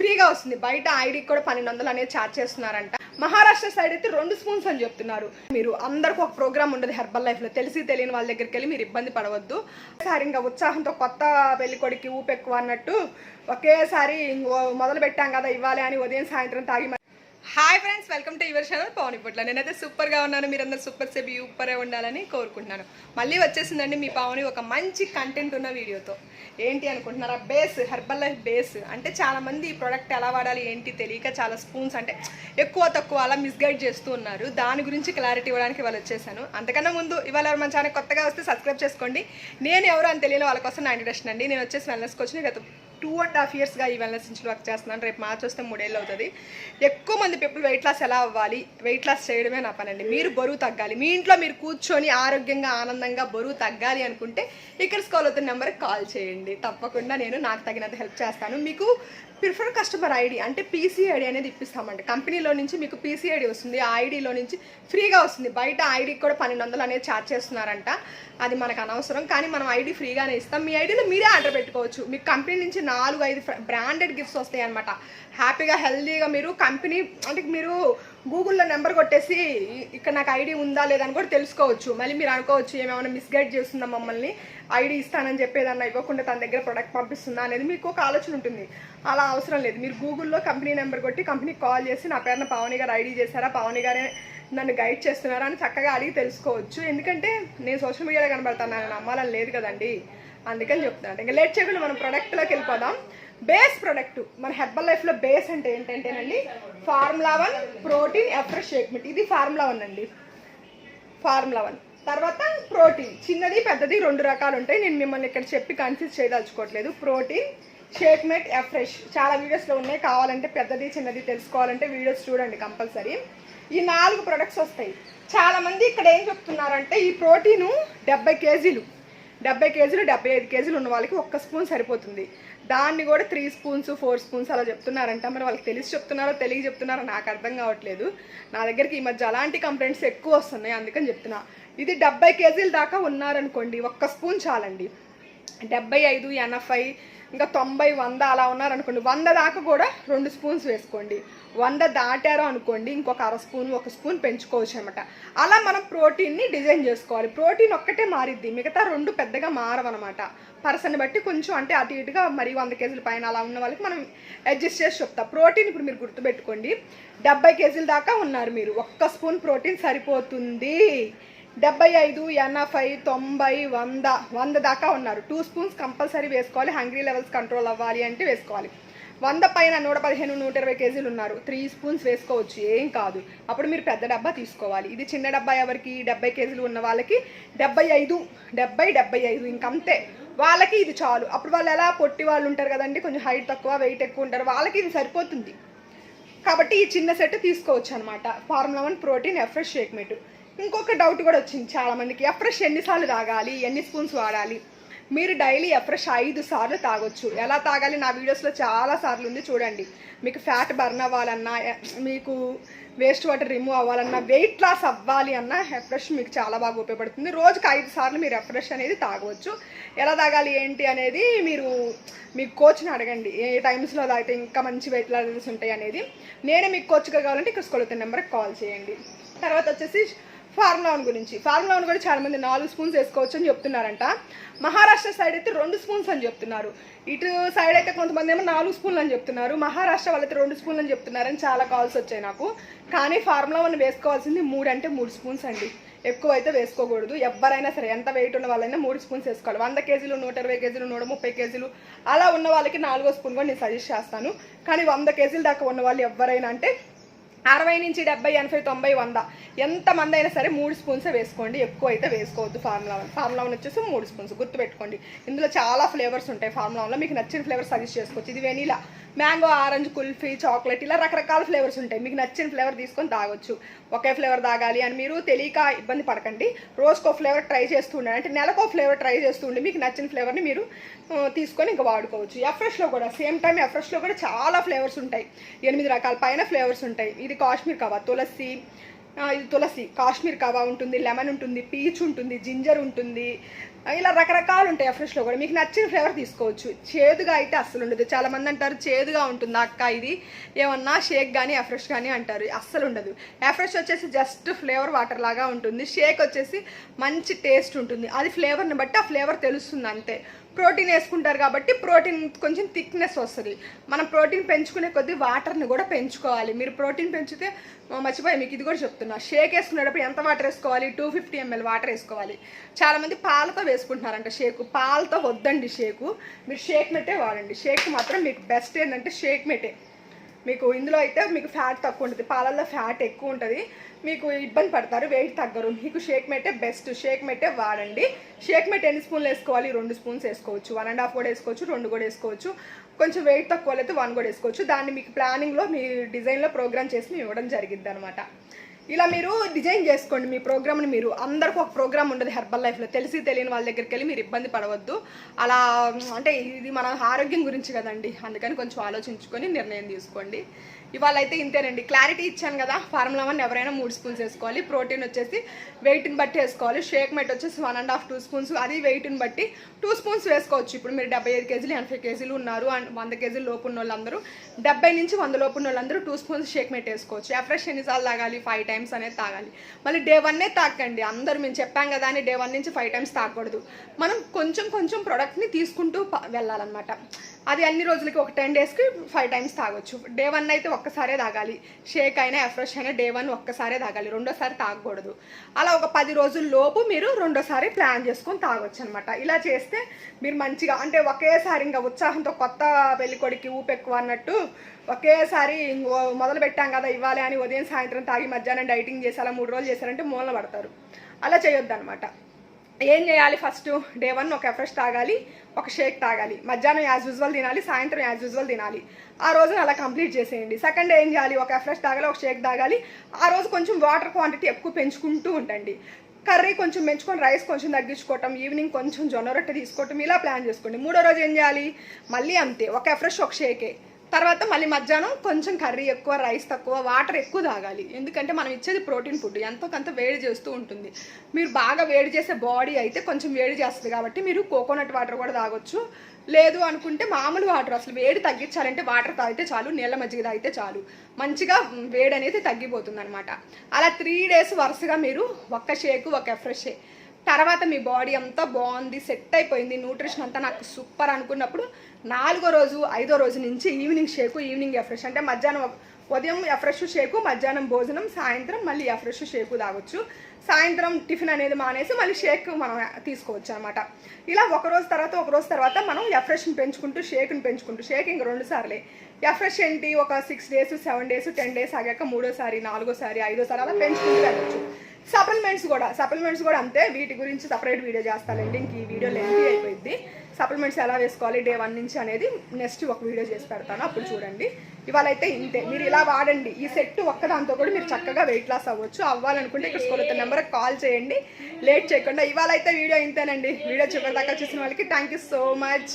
ఫ్రీగా వస్తుంది. బయట ఐడికి కూడా పన్నెండు వందలు అనేది ఛార్జ్ చేస్తున్నారంట. మహారాష్ట్ర సైడ్ అయితే రెండు స్పూన్స్ అని చెప్తున్నారు. మీరు అందరికీ ఒక ప్రోగ్రామ్ ఉండదు హెర్బల్ లైఫ్లో తెలిసి తెలియని వాళ్ళ దగ్గరికి వెళ్ళి మీరు ఇబ్బంది పడవద్దు. ఒకసారి ఇంకా ఉత్సాహంతో కొత్త పెళ్ళికొడికి ఊపెక్కువ అన్నట్టు ఒకేసారి మొదలు పెట్టాం కదా ఇవ్వాలి అని ఉదయం సాయంత్రం తాగి hi friends welcome to your channel Pavan ఇప్పట్లో నేనైతే సూపర్గా ఉన్నాను మీరందరూ సూపర్ సేపు యూపరే ఉండాలని కోరుకుంటున్నాను. మళ్ళీ వచ్చేసిందండి మీ పవని ఒక మంచి కంటెంట్ ఉన్న వీడియోతో. ఏంటి అనుకుంటున్నారా? బేస్ హెర్బల్ లైఫ్ బేస్ అంటే చాలామంది ఈ ప్రోడక్ట్ ఎలా వాడాలి ఏంటి తెలియక చాలా స్పూన్స్ అంటే ఎక్కువ తక్కువ అలా మిస్గైడ్ చేస్తూ ఉన్నారు. దాని గురించి క్లారిటీ ఇవ్వడానికి వాళ్ళు వచ్చేసాను. అంతకన్నా ముందు ఇవాళ ఎవరు మన ఛానల్ కొత్తగా వస్తే సబ్స్క్రైబ్ చేసుకోండి. నేను ఎవరు అని తెలియని వాళ్ళ కోసం నా ఇంట్రెస్ట్ అండి. నేను వచ్చేసి వెల్నెస్ కోచ్ని గత టూ అండ్ హాఫ్ ఇయర్స్గా ఈ వెల్నెస్ నుంచి వర్క్ చేస్తున్నాను. రేపు మార్చి వస్తే మూడేళ్ళు అవుతుంది. ఎక్కువ మంది పీపుల్ వెయిట్ లాస్ ఎలా అవ్వాలి? వెయిట్ లాస్ చేయడమే నా పనండి మీరు బరువు తగ్గాలి. మీ ఇంట్లో మీరు కూర్చొని ఆరోగ్యంగా ఆనందంగా బరువు తగ్గాలి అనుకుంటే ఇక్కడ స్కాల్ అవుతున్న నెంబర్కి కాల్ చేయండి. తప్పకుండా నేను నాకు తగినంత హెల్ప్ చేస్తాను. మీకు ప్రిఫర్ కస్టమర్ ఐడి అంటే పీసీ ఐడి అనేది ఇప్పిస్తామండి. కంపెనీలో నుంచి మీకు పీసీ ఐడి వస్తుంది. ఆ ఐడిలో నుంచి ఫ్రీగా వస్తుంది. బయట ఐడికి కూడా పన్నెండు వందలు అనేది ఛార్జ్ చేస్తున్నారంట. అది మనకు అనవసరం. కానీ మనం ఐడి ఫ్రీగానే ఇస్తాం. మీ ఐడిలో మీరే ఆర్డర్ పెట్టుకోవచ్చు. మీకు కంపెనీ నుంచి నాలుగు ఐదు బ్రాండెడ్ గిఫ్ట్స్ వస్తాయి అనమాట హ్యాపీగా హెల్దీగా మీరు కంపెనీ అంటే మీరు గూగుల్లో నెంబర్ కొట్టేసి ఇక్కడ నాకు ఐడి ఉందా లేదా అని కూడా తెలుసుకోవచ్చు. మళ్ళీ మీరు అనుకోవచ్చు ఏమేమైనా మిస్గైడ్ చేస్తుందా మమ్మల్ని? ఐడి ఇస్తానని చెప్పేదన్నా ఇవ్వకుండా తన దగ్గర ప్రొడక్ట్ పంపిస్తుందా అనేది మీకు ఒక ఆలోచన ఉంటుంది. అలా అవసరం లేదు. మీరు గూగుల్లో కంపెనీ నెంబర్ కొట్టి కంపెనీకి కాల్ చేసి నా పేరున పావని గారు ఐడి చేశారా? పావని గారే నన్ను గైడ్ చేస్తున్నారా? అని చక్కగా అడిగి తెలుసుకోవచ్చు. ఎందుకంటే నేను సోషల్ మీడియాలో కనబడతాను. నన్ను నమ్మాలని లేదు కదండి. అందుకని చెప్తున్నాను ఇంకా లేట్ చేయకుండా మనం ప్రొడక్ట్లోకి వెళ్ళిపోదాం. బేస్ ప్రొడక్ట్ మన హెర్బల్ లైఫ్లో బేస్ అంటే ఏంటంటేనండి formula one protein Afresh shake mate ఇది ఫార్ములా వన్ అండి. ఫార్ములా వన్ తర్వాత ప్రోటీన్ చిన్నది పెద్దది రెండు రకాలు ఉంటాయి. నేను మిమ్మల్ని ఇక్కడ చెప్పి కన్ఫ్యూజ్ చేయదలుచుకోవట్లేదు. ప్రోటీన్ షేక్ మెట్ ఎఫ్రెష్ చాలా వీడియోస్లో ఉన్నాయి. కావాలంటే పెద్దది చిన్నది తెలుసుకోవాలంటే వీడియోస్ చూడండి కంపల్సరీ. ఈ నాలుగు ప్రొడక్ట్స్ వస్తాయి. చాలామంది ఇక్కడ ఏం చెప్తున్నారంటే ఈ ప్రోటీను డెబ్బై కేజీలు. డెబ్బై కేజీలు డెబ్బై ఐదు కేజీలు ఉన్న వాళ్ళకి ఒక్క స్పూన్ సరిపోతుంది. దాన్ని కూడా త్రీ స్పూన్స్ ఫోర్ స్పూన్స్ అలా చెప్తున్నారంట. మరి వాళ్ళకి తెలిసి చెప్తున్నారో తెలియ చెప్తున్నారో నాకు అర్థం కావట్లేదు. నా దగ్గరికి ఈ మధ్య అలాంటి కంప్లైంట్స్ ఎక్కువ వస్తున్నాయి అందుకని చెప్తున్నా. ఇది డెబ్బై కేజీల దాకా ఉన్నారనుకోండి ఒక్క స్పూన్ చాలండి. డెబ్బై ఐదు ఎనభై ఇంకా తొంభై వంద అలా ఉన్నారనుకోండి వంద దాకా కూడా రెండు స్పూన్స్ వేసుకోండి. వంద దాటారు అనుకోండి ఇంకొక అర స్పూన్ ఒక స్పూన్ పెంచుకోవచ్చు అనమాట అలా మనం ప్రోటీన్ని డిజైన్ చేసుకోవాలి. ప్రోటీన్ ఒక్కటే మారిద్ది మిగతా రెండు పెద్దగా మారవన్నమాట. పర్సన్ బట్టి కొంచెం అంటే అటు ఇటుగా మరి వంద కేజీల పైన అలా ఉన్న వాళ్ళకి మనం అడ్జస్ట్ చేసి చెప్తా. ప్రోటీన్ ఇప్పుడు మీరు గుర్తుపెట్టుకోండి డెబ్బై కేజీల దాకా ఉన్నారు మీరు. ఒక్క స్పూన్ ప్రోటీన్ సరిపోతుంది. డెబ్బై ఐదు ఎనభై తొంభై వంద వంద దాకా ఉన్నారు. టూ స్పూన్స్ కంపల్సరీ వేసుకోవాలి హంగ్రీ లెవెల్స్ కంట్రోల్ అవ్వాలి అంటే వేసుకోవాలి. వంద పైన నూట పదిహేను నూట ఇరవై కేజీలు ఉన్నారు. త్రీ స్పూన్స్ వేసుకోవచ్చు ఏం కాదు. అప్పుడు మీరు పెద్ద డబ్బా తీసుకోవాలి. ఇది చిన్న డబ్బా ఎవరికి? డెబ్బై కేజీలు ఉన్న వాళ్ళకి. డెబ్బై ఐదు డెబ్బై డెబ్బై ఐదు ఇంకంతే. వాళ్ళకి ఇది చాలు. అప్పుడు వాళ్ళు ఎలా? పొట్టి వాళ్ళు ఉంటారు కదండి కొంచెం హైట్ తక్కువ వెయిట్ ఎక్కువ ఉంటారు. వాళ్ళకి ఇది సరిపోతుంది. కాబట్టి ఈ చిన్న సెట్ తీసుకోవచ్చు అనమాట formula one protein Afresh shake mate ఇంకొక డౌట్ కూడా వచ్చింది చాలామందికి ఎఫ్రెష్ ఎన్నిసార్లు తాగాలి? ఎన్ని స్పూన్స్ వాడాలి? మీరు డైలీ ఎఫ్రెష్ ఐదు సార్లు తాగొచ్చు. ఎలా తాగాలి? నా వీడియోస్లో చాలా సార్లు ఉంది చూడండి. మీకు ఫ్యాట్ బర్న్ అవ్వాలన్నా మీకు వేస్ట్ వాటర్ రిమూవ్ అవ్వాలన్నా వెయిట్ లాస్ అవ్వాలి అన్న ఎఫ్రెష్ మీకు చాలా బాగా ఉపయోగపడుతుంది. రోజుకి ఐదు సార్లు మీరు ఎఫ్రెష్ అనేది తాగవచ్చు ఎలా తాగాలి? ఏంటి అనేది మీరు మీ కోచ్ని అడగండి. ఏ టైమ్స్లో తాగితే ఇంకా మంచి వెయిట్ లాసెస్ ఉంటాయి అనేది. నేనే మీకు కోచ్గా కావాలంటే ఇక్కడ స్కూల్ నెంబర్కి కాల్ చేయండి. తర్వాత వచ్చేసి ఫార్ములా వన్ గురించి. ఫార్ములా వన్ కూడా చాలామంది నాలుగు స్పూన్స్ వేసుకోవచ్చు అని చెప్తున్నారంట. మహారాష్ట్ర సైడ్ అయితే రెండు స్పూన్స్ అని చెప్తున్నారు. ఇటు సైడ్ అయితే కొంతమంది ఏమో నాలుగు స్పూన్లు అని చెప్తున్నారు. మహారాష్ట్ర వాళ్ళైతే రెండు స్పూన్లు అని చెప్తున్నారని చాలా కాల్స్ వచ్చాయి నాకు. కానీ ఫార్ములా వన్ వేసుకోవాల్సింది మూడు అంటే మూడు స్పూన్స్ అండి. ఎక్కువ అయితే వేసుకోకూడదు. ఎవరైనా సరే ఎంత వెయిట్ ఉన్న వాళ్ళైనా మూడు స్పూన్స్ వేసుకోవాలి. వంద కేజీలు నూట ఇరవై కేజీలు నూట ముప్పై కేజీలు అలా ఉన్న వాళ్ళకి నాలుగో స్పూన్ కూడా నేను సజెస్ట్ చేస్తాను. కానీ వంద కేజీల దాకా ఉన్న వాళ్ళు ఎవరైనా అంటే అరవై నుంచి డెబ్బై ఎనభై తొంభై వంద. ఎంతమంది అయినా సరే మూడు స్పూన్స్ వేసుకోండి. ఎక్కువ అయితే వేసుకోవద్దు ఫార్ములా వన్. ఫార్ములా వన్ వచ్చేసి మూడు స్పూన్స్. గుర్తుపెట్టుకోండి. ఇందులో చాలా ఫ్లేవర్స్ ఉంటాయి ఫార్ములా వన్లో. మీకు నచ్చిన ఫ్లేవర్ సజెస్ట్ చేసుకోవచ్చు. ఇది vanilla mango orange kulfi chocolate ఇలా రకరకాల ఫ్లేవర్స్ ఉంటాయి. మీకు నచ్చిన ఫ్లేవర్ తీసుకొని తాగొచ్చు. ఒకే ఫ్లేవర్ తాగాలి అని మీరు తెలియక ఇబ్బంది పడకండి. రోజుకో ఫ్లేవర్ ట్రై చేస్తూ ఉండండి. అంటే నెలకో ఫ్లేవర్ ట్రై చేస్తూ ఉండి మీకు నచ్చిన ఫ్లేవర్ని మీరు తీసుకొని ఇంకా వాడుకోవచ్చు. ఎఫ్రెష్లో కూడా సేమ్ టైం ఎఫ్రెష్లో కూడా చాలా ఫ్లేవర్స్ ఉంటాయి. ఎనిమిది రకాల పైన ఫ్లేవర్స్ ఉంటాయి. ఇది కాశ్మీర్ కవా తులసి ఇది తులసి కాశ్మీర్ కవా ఉంటుంది లెమన్ ఉంటుంది పీచ్ ఉంటుంది జింజర్ ఉంటుంది ఇలా రకరకాలు ఉంటాయి ఫ్రెష్లో కూడా. మీకు నచ్చిన ఫ్లేవర్ తీసుకోవచ్చు. చేదుగా అయితే అస్సలు ఉండదు. చాలామంది అంటారు చేదుగా ఉంటుంది అక్క ఇది. ఏమన్నా షేక్ కానీ ఎఫ్రెష్ కానీ అంటారు. అస్సలు ఉండదు. ఎఫ్రెష్ వచ్చేసి జస్ట్ ఫ్లేవర్ వాటర్ లాగా ఉంటుంది. షేక్ వచ్చేసి మంచి టేస్ట్ ఉంటుంది. అది ఫ్లేవర్ని బట్టి ఆ ఫ్లేవర్ తెలుస్తుంది అంతే. ప్రోటీన్ వేసుకుంటారు కాబట్టి ప్రోటీన్ కొంచెం థిక్నెస్ వస్తుంది. మనం ప్రోటీన్ పెంచుకునే కొద్దీ వాటర్ని కూడా పెంచుకోవాలి. మీరు ప్రోటీన్ పెంచితే మర్చిపోయి మీకు ఇది కూడా చెప్తున్నా. షేక్ వేసుకునేటప్పుడు ఎంత వాటర్ వేసుకోవాలి? టూ ఫిఫ్టీ ఎంఎల్ వాటర్ వేసుకోవాలి. చాలామంది పాలతో వేసుకుంటున్నారంట షేకు. పాలతో వద్దండి షేకు. మీరు షేక్ మెట్టే వాడండి. షేక్ మాత్రం మీకు బెస్ట్ ఏంటంటే షేక్ మెట్టే. మీకు ఇందులో అయితే మీకు ఫ్యాట్ తక్కువ ఉంటుంది. పాలల్లో ఫ్యాట్ ఎక్కువ ఉంటుంది. మీకు ఇబ్బంది పడతారు వెయిట్ తగ్గరు. మీకు shake mate best shake mate వాడండి. షేక్ మెట్ ఎన్ని స్పూన్లు వేసుకోవాలి? రెండు స్పూన్స్ వేసుకోవచ్చు. వన్ అండ్ హాఫ్ కూడా వేసుకోవచ్చు రెండు కూడా వేసుకోవచ్చు. కొంచెం వెయిట్ తక్కువ అయితే వన్ కూడా వేసుకోవచ్చు. దాన్ని మీకు ప్లానింగ్లో మీ డిజైన్లో ప్రోగ్రామ్ చేసి మేము ఇవ్వడం జరిగిద్ది అనమాట ఇలా మీరు డిజైన్ చేసుకోండి మీ ప్రోగ్రామ్ని మీరు. అందరికీ ఒక ప్రోగ్రామ్ ఉండదు హెర్బల్ లైఫ్లో. తెలిసి తెలియని వాళ్ళ దగ్గరికి వెళ్ళి మీరు ఇబ్బంది పడవద్దు. అలా అంటే ఇది మన ఆరోగ్యం గురించి కదండి. అందుకని కొంచెం ఆలోచించుకొని నిర్ణయం తీసుకోండి. ఇవాళ అయితే ఇంతేనండి. క్లారిటీ ఇచ్చాను కదా ఫార్ములా వన్ ఎవరైనా మూడు స్పూన్స్ వేసుకోవాలి. ప్రోటీన్ వచ్చేసి వెయిట్ని బట్టి వేసుకోవాలి. షేక్ మెట్ వచ్చేసి one and half two spoons అది వెయిట్ని బట్టి టూ స్పూన్స్ వేసుకోవచ్చు. ఇప్పుడు మీరు డెబ్బై ఐదు కేజీలు ఎనభై కేజీలు ఉన్నారు అండ్ వంద కేజీలు లోపు ఉన్న వాళ్ళందరూ డెబ్బై నుంచి వంద లోపు ఉన్న వాళ్ళందరూ టూ స్పూన్స్ షేక్ మెట్ వేసుకోవచ్చు. ఎఫ్రెష్ ఎన్నిసార్లు తాగాలి? ఫైవ్ టైమ్స్ అనేది తాగాలి. మళ్ళీ డే వన్నే తాకండి. అందరూ మేము చెప్పాం కదా అని డే వన్ నుంచి ఫైవ్ టైమ్స్ తాగకూడదు. మనం కొంచెం కొంచెం ప్రోడక్ట్ని తీసుకుంటూ వెళ్ళాలన్నమాట. అది అన్ని రోజులకి ఒక టెన్ డేస్కి ఫైవ్ టైమ్స్ తాగొచ్చు. డే వన్ అయితే ఒక్కసారే తాగాలి. షేక్ అయినా ఎఫ్రెష్ అయినా డే వన్ ఒక్కసారే తాగాలి. రెండోసారి తాగకూడదు. అలా ఒక పది రోజుల లోపు మీరు రెండోసారి ప్లాన్ చేసుకొని తాగొచ్చు అనమాట ఇలా చేస్తే మీరు మంచిగా అంటే ఒకేసారి ఇంకా ఉత్సాహంతో కొత్త పెళ్ళికొడికి ఊపు ఎక్కువ అన్నట్టు ఒకేసారి ఇంకో మొదలు పెట్టాం కదా ఇవ్వాలి అని ఉదయం సాయంత్రం తాగి మధ్యాహ్నం డైటింగ్ చేసి అలా మూడు రోజులు చేశారంటే మూలన పడతారు. అలా చేయొద్దు అనమాట ఏం చేయాలి ఫస్ట్? డే వన్ ఒక ఎఫ్రెష్ తాగాలి ఒక షేక్ తాగాలి. మధ్యాహ్నం యాజ్ యూజువల్ తినాలి సాయంత్రం యాజ్ యూజువల్ తినాలి. ఆ రోజున అలా కంప్లీట్ చేసేయండి. సెకండ్ డే ఏం చేయాలి? ఒక ఎఫ్రెష్ తాగాలి ఒక షేక్ తాగాలి. ఆ రోజు కొంచెం వాటర్ క్వాంటిటీ ఎక్కువ పెంచుకుంటూ ఉండండి. కర్రీ కొంచెం పెంచుకొని రైస్ కొంచెం తగ్గించుకోవటం ఈవినింగ్ కొంచెం జొన్న రొట్టె తీసుకోవటం ఇలా ప్లాన్ చేసుకోండి. మూడో రోజు ఏం చేయాలి? మళ్ళీ అంతే. ఒక ఎఫ్రెష్ ఒక షేకే. తర్వాత మళ్ళీ మధ్యాహ్నం కొంచెం కర్రీ ఎక్కువ రైస్ తక్కువ వాటర్ ఎక్కువ తాగాలి. ఎందుకంటే మనం ఇచ్చేది ప్రోటీన్ ఫుడ్ ఎంతో కొంత వేడి చేస్తూ ఉంటుంది. మీరు బాగా వేడి చేసే బాడీ అయితే కొంచెం వేడి చేస్తుంది కాబట్టి మీరు కోకోనట్ వాటర్ కూడా తాగొచ్చు. లేదు అనుకుంటే మామూలు వాటర్ అసలు వేడి తగ్గించాలంటే వాటర్ తాగితే చాలు నీళ్ళ మజ్జిగ తాగితే చాలు. మంచిగా వేడి అనేది తగ్గిపోతుంది అనమాట అలా త్రీ డేస్ వరుసగా మీరు ఒక్క షేక్ ఒక ఎఫ్రెషే తర్వాత మీ బాడీ అంతా బాగుంది సెట్ అయిపోయింది న్యూట్రిషన్ అంతా నాకు సూపర్ అనుకున్నప్పుడు నాలుగో రోజు ఐదో రోజు నుంచి ఈవినింగ్ షేకు ఈవినింగ్ ఎఫ్రెష్. అంటే మధ్యాహ్నం ఉదయం ఎఫ్రెష్ షేకు మధ్యాహ్నం భోజనం సాయంత్రం మళ్ళీ ఎఫ్రెష్ షేకు తాగొచ్చు. సాయంత్రం టిఫిన్ అనేది మానేసి మళ్ళీ షేక్ మనం తీసుకోవచ్చు అనమాట ఇలా ఒక రోజు తర్వాత ఒక రోజు తర్వాత మనం ఎఫ్రెష్ని పెంచుకుంటూ షేక్ని పెంచుకుంటూ షేక్ ఇంక రెండు సార్లే. ఎఫ్రెష్ ఏంటి? ఒక six days seven days ten days ఆగాక మూడోసారి నాలుగోసారి ఐదోసారి అలా పెంచుకుంటూ వెళ్ళొచ్చు. సప్లిమెంట్స్ కూడా సప్లిమెంట్స్ కూడా అంతే. వీటి గురించి సపరేట్ వీడియో చేస్తానండి. ఇంక ఈ వీడియో లెంతీ అయిపోయింది. సప్లిమెంట్స్ ఎలా వేసుకోవాలి డే వన్ నుంచి అనేది నెక్స్ట్ ఒక వీడియో చేసి పెడతాను. అప్పుడు చూడండి. ఇవాళ అయితే ఇంతే. మీరు ఇలా వాడండి. ఈ సెట్ ఒక్కదాంతో కూడా మీరు చక్కగా వెయిట్ లాస్ అవ్వచ్చు. అవ్వాలనుకుంటే ఇక్కడ స్కూల్ నెంబర్కి కాల్ చేయండి. లేట్ చేయకుండా ఇవాళ అయితే వీడియో ఇంతేనండి. వీడియో చివరి దాకా చూసిన వాళ్ళకి థ్యాంక్ యూ సో మచ్